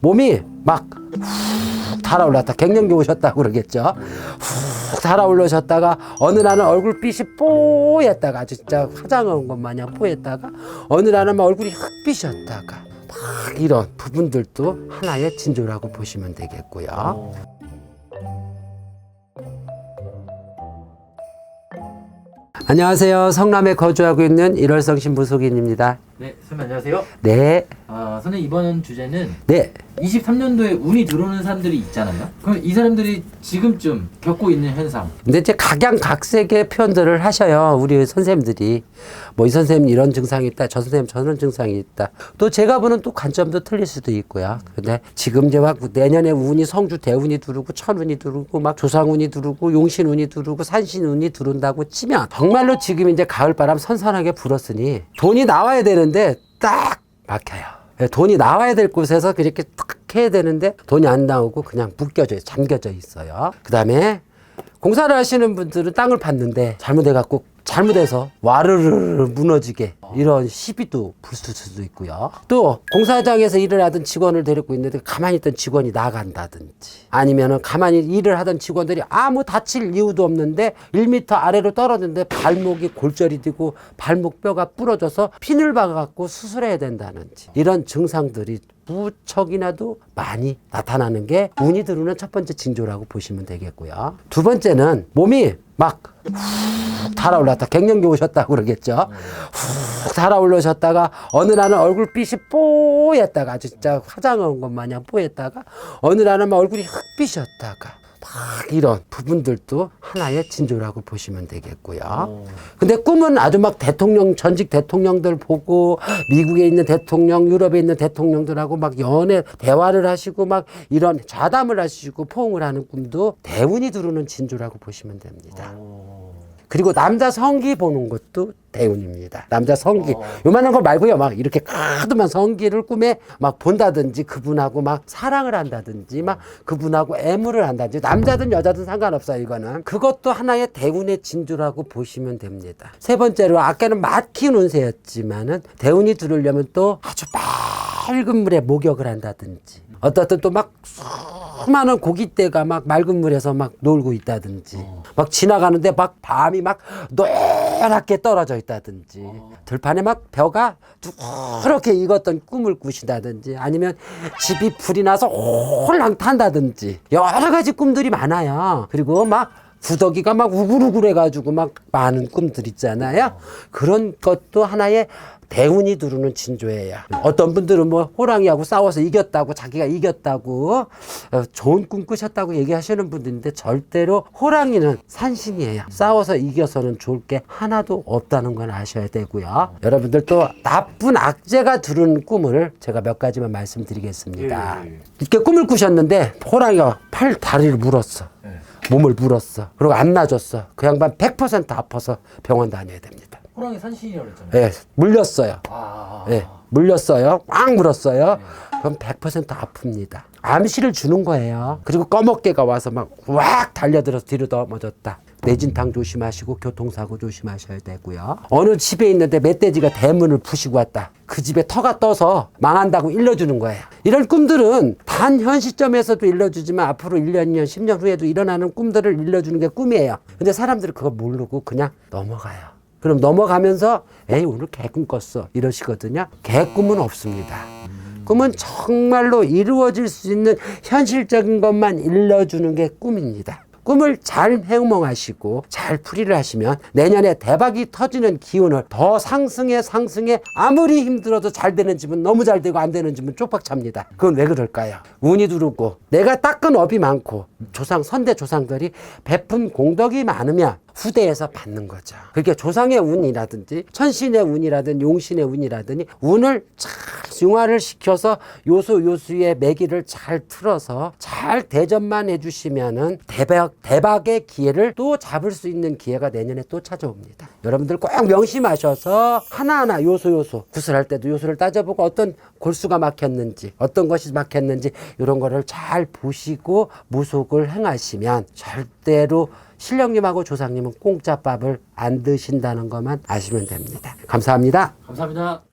몸이 막훅 달아올랐다. 갱년기 오셨다고 그러겠죠. 훅 달아올르셨다가 어느 날은 얼굴빛이 뽀였다가 진짜 화장한 것 마냥 뽀였다가 어느 날은 막 얼굴이 흑빛이었다가 막 이런 부분들도 하나의 징조라고 보시면 되겠고요. 안녕하세요. 성남에 거주하고 있는 일월성 신부속인입니다. 네, 선생님 안녕하세요. 네, 아, 선생님 이번 주제는 네. 23년도에 운이 들어오는 사람들이 있잖아요. 그럼 이 사람들이 지금쯤 겪고 있는 현상. 근데 이제 각양각색의 표현들을 하셔요. 우리 선생님들이. 뭐 이 선생님 이런 증상이 있다. 저 선생님 저런 증상이 있다. 또 제가 보는 또 관점도 틀릴 수도 있고요. 근데 지금 이제 막 내년에 운이 성주 대운이 들어오고 천운이 들어오고 막 조상운이 들어오고 용신운이 들어오고 산신운이 들어온다고 치면 정말로 지금 이제 가을 바람 선선하게 불었으니 돈이 나와야 되는데 딱 막혀요. 예, 돈이 나와야 될 곳에서 그렇게 탁 해야 되는데 돈이 안 나오고 그냥 묶여져 잠겨져 있어요. 그 다음에 공사를 하시는 분들은 땅을 팠는데 잘못해갖고 잘못해서 와르르 무너지게 이런 시비도 불 수도 있고요. 또 공사장에서 일을 하던 직원을 데리고 있는데 가만히 있던 직원이 나간다든지 아니면은 가만히 일을 하던 직원들이 아무 다칠 이유도 없는데 1m 아래로 떨어졌는데 발목이 골절이 되고 발목 뼈가 부러져서 핀을 박아갖고 수술해야 된다는지 이런 증상들이 무척이나도 많이 나타나는 게 운이 들어오는 첫 번째 징조라고 보시면 되겠고요. 두 번째는 몸이 막 훅 달아올랐다. 갱년기 오셨다고 그러겠죠. 훅 달아올르셨다가 어느 날은 얼굴빛이 뽀였다가 진짜 화장한 것 마냥 뽀였다가 어느 날은 막 얼굴이 흑빛이었다가 막 이런 부분들도 하나의 징조라고 보시면 되겠고요. 근데 꿈은 아주 막 대통령 전직 대통령들 보고 미국에 있는 대통령, 유럽에 있는 대통령들하고 막 연애 대화를 하시고 막 이런 좌담을 하시고 포옹을 하는 꿈도 대운이 들어오는 징조라고 보시면 됩니다. 그리고 남자 성기 보는 것도 대운입니다. 남자 성기. 요만한 거 말고요. 막 이렇게 카드만 성기를 꿈에 막 본다든지 그분하고 막 사랑을 한다든지 막 그분하고 애무를 한다든지 남자든 여자든 상관없어요. 이거는. 그것도 하나의 대운의 진주라고 보시면 됩니다. 세 번째로 아까는 막힌 운세였지만은 대운이 들으려면 또 아주 맑은 물에 목욕을 한다든지 어떤 또막 수많은 고깃대가 막 맑은 물에서 막 놀고 있다든지 막 지나가는데 막 밤이 막 노랗게 떨어져 있다든지 들판에 막 벼가 두껍게 익었던 꿈을 꾸신다든지 아니면 집이 불이 나서 홀랑 탄다든지 여러 가지 꿈들이 많아요. 그리고 막 구더기가 막 우글우글해가지고 막 많은 꿈들 있잖아요 그런 것도 하나의 대운이 두르는 진조예요. 어떤 분들은 뭐 호랑이하고 싸워서 이겼다고 자기가 이겼다고 어, 좋은 꿈 꾸셨다고 얘기하시는 분들인데 절대로 호랑이는 산신이에요. 싸워서 이겨서는 좋을 게 하나도 없다는 건 아셔야 되고요. 여러분들 또 나쁜 악재가 두르는 꿈을 제가 몇 가지만 말씀드리겠습니다. 이렇게 꿈을 꾸셨는데 호랑이가 팔 다리를 물었어. 몸을 물었어. 그리고 안 놔줬어. 그 양반 100% 아파서 병원 다녀야 됩니다. 호랑이 산신이라고 그랬잖아요. 예, 물렸어요. 아, 예, 물렸어요. 꽉 물었어요. 그럼 100% 아픕니다. 암시를 주는 거예요. 그리고 꺼먹개가 와서 막 왁 달려들어서 뒤로 넘어졌다. 내진탕 조심하시고 교통사고 조심하셔야 되고요. 어느 집에 있는데 멧돼지가 대문을 부시고 왔다. 그 집에 터가 떠서 망한다고 일러주는 거예요. 이런 꿈들은 단 현 시점에서도 일러주지만 앞으로 1년, 2년, 10년 후에도 일어나는 꿈들을 일러주는 게 꿈이에요. 근데 사람들은 그거 모르고 그냥 넘어가요. 그럼 넘어가면서 에이 오늘 개꿈 꿨어 이러시거든요. 개꿈은 없습니다. 꿈은 정말로 이루어질 수 있는 현실적인 것만 일러주는 게 꿈입니다. 꿈을 잘 해몽하시고 잘 풀이를 하시면 내년에 대박이 터지는 기운을 더 상승해 상승해 아무리 힘들어도 잘 되는 집은 너무 잘 되고 안 되는 집은 쪽박찹니다. 그건 왜 그럴까요? 운이 두르고 내가 닦은 업이 많고 조상 선대 조상들이 베푼 공덕이 많으면 후대에서 받는 거죠. 그게 조상의 운이라든지 천신의 운이라든 용신의 운이라든지 운을 잘 융화를 시켜서 요소 요수의 매기를 잘 틀어서 잘 대접만 해주시면은 대박 대박의 기회를 또 잡을 수 있는 기회가 내년에 또 찾아옵니다. 여러분들 꼭 명심하셔서 하나하나 요소 요소 구슬할 때도 요소를 따져보고 어떤 골수가 막혔는지 어떤 것이 막혔는지 이런 거를 잘 보시고 무속을 행하시면 절대로 신령님하고 조상님은 공짜밥을 안 드신다는 것만 아시면 됩니다. 감사합니다. 감사합니다.